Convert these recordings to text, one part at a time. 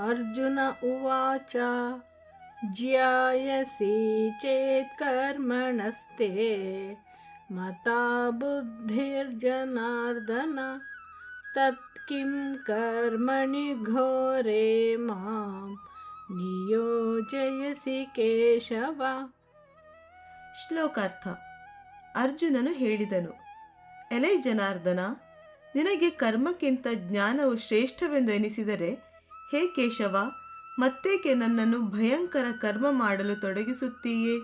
अर्जुन उवाच ज्यायसि चेत् कर्मणस्ते मता बुद्धिर्जनार्दन तत्किं कर्मणि घोरे मां ನಿಯೋಜಯಸಿ ಕೇಶವ ಶ್ಲೋಕಾರ್ಥ ಅರ್ಜುನನು ಹೇಳಿದನು ಎಲೈ ಜನಾರ್ದನ ನಿನಗೆ ಕರ್ಮಕ್ಕಿಂತ ಜ್ಞಾನವು ಶ್ರೇಷ್ಠವೆಂದು ಎನಿಸಿದರೆ ಹೇ ಕೇಶವ ಮತ್ತೇಕೆ ನನ್ನನ್ನು ಭಯಂಕರ ಕರ್ಮ ಮಾಡಲು ತೊಡಗಿಸುತ್ತೀಯೇ?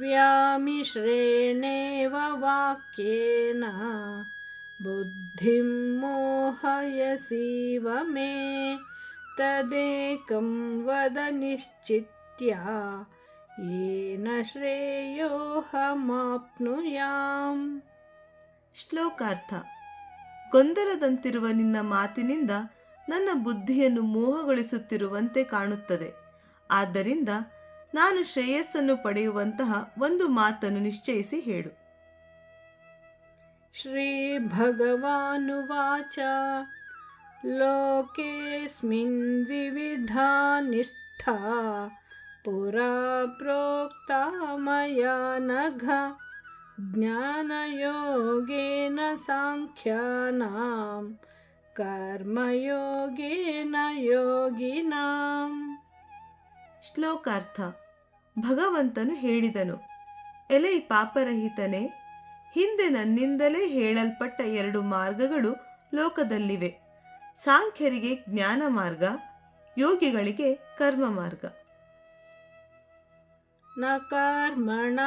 ವ್ಯಾಮಿಶ್ರೇಣೇವ ವಾಕ್ಯೇನ ಬುದ್ಧಿಂ ಮೋಹಯಸೀವ ಮೇ ತದೇಕಂ ವದ ನಿಶ್ಚಿತ್ಯ ಏನ ಶ್ರೇಯೋಹಮಾಪ್ನುಯಾಂ ಶ್ಲೋಕಾರ್ಥ ಗೊಂದಲದಂತಿರುವ ನಿನ್ನ ಮಾತಿನಿಂದ ನನ್ನ ಬುದ್ಧಿಯನ್ನು ಮೋಹಗೊಳಿಸುತ್ತಿರುವಂತೆ ಕಾಣುತ್ತದೆ. ಆದ್ದರಿಂದ ನಾನು ಶ್ರೇಯಸ್ಸನ್ನು ಪಡೆಯುವಂತಹ ಒಂದು ಮಾತನ್ನು ನಿಶ್ಚಯಿಸಿ ಹೇಳು. ಶ್ರೀ ಭಗವಾನುವಾಚ. ಲೋಕೇಸ್ಮಿನ್ ವಿವಿಧ ನಿಷ್ಠಾ. ಪುರ ಪ್ರೋಕ್ತ ಮಯ ನಘ. ज्ञानयोगेन साङ्ख्यानां कर्मयोगेन योगिनाम् ಶ್ಲೋಕಾರ್ಥ ಭಗವಂತನು ಹೇಳಿದನು ಎಲೈ ಪಾಪರಹಿತನೇ ಹಿಂದೆ ನನ್ನಿಂದಲೇ ಹೇಳಲ್ಪಟ್ಟ ಎರಡು ಮಾರ್ಗಗಳು ಲೋಕದಲ್ಲಿವೆ ಸಾಂಖ್ಯರಿಗೆ ಜ್ಞಾನ ಮಾರ್ಗ ಯೋಗಿಗಳಿಗೆ ಕರ್ಮ ಮಾರ್ಗ न कर्मणामनारम्भात्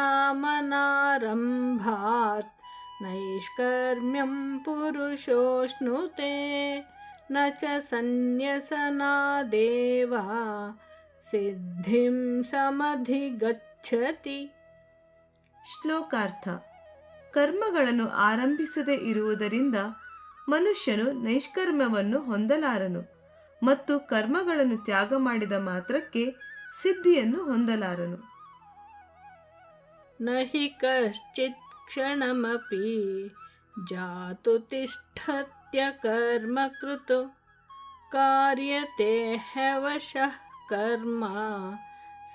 नैष्कर्म्यं पुरुषोऽश्नुते न च सन्न्यसनादेव सिद्धिं समधिगच्छति ಶ್ಲೋಕಾರ್ಥ ಕರ್ಮಗಳನ್ನು ಆರಂಭಿಸದೇ ಇರುವುದರಿಂದ ಮನುಷ್ಯನು ನೈಷ್ಕರ್ಮ್ಯವನ್ನು ಹೊಂದಲಾರನು ಮತ್ತು ಕರ್ಮಗಳನ್ನು ತ್ಯಾಗ ಮಾಡಿದ ಮಾತ್ರಕ್ಕೆ ಸಿದ್ಧಿಯನ್ನು ಹೊಂದಲಾರನು न हि कश्चित् क्षणमपि जातु तिष्ठत्यकर्मकृत् कार्यते ह्यवशः कर्म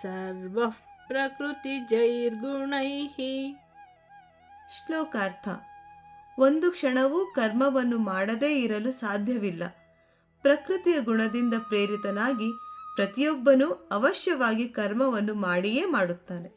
सर्वः प्रकृतिजैर्गुणैः ಶ್ಲೋಕಾರ್ಥ ಒಂದು ಕ್ಷಣವೂ ಕರ್ಮವನ್ನು ಮಾಡದೇ ಇರಲು ಸಾಧ್ಯವಿಲ್ಲ ಪ್ರಕೃತಿಯ ಗುಣದಿಂದ ಪ್ರೇರಿತನಾಗಿ ಪ್ರತಿಯೊಬ್ಬನೂ ಅವಶ್ಯವಾಗಿ ಕರ್ಮವನ್ನು ಮಾಡಿಯೇ ಮಾಡುತ್ತಾನೆ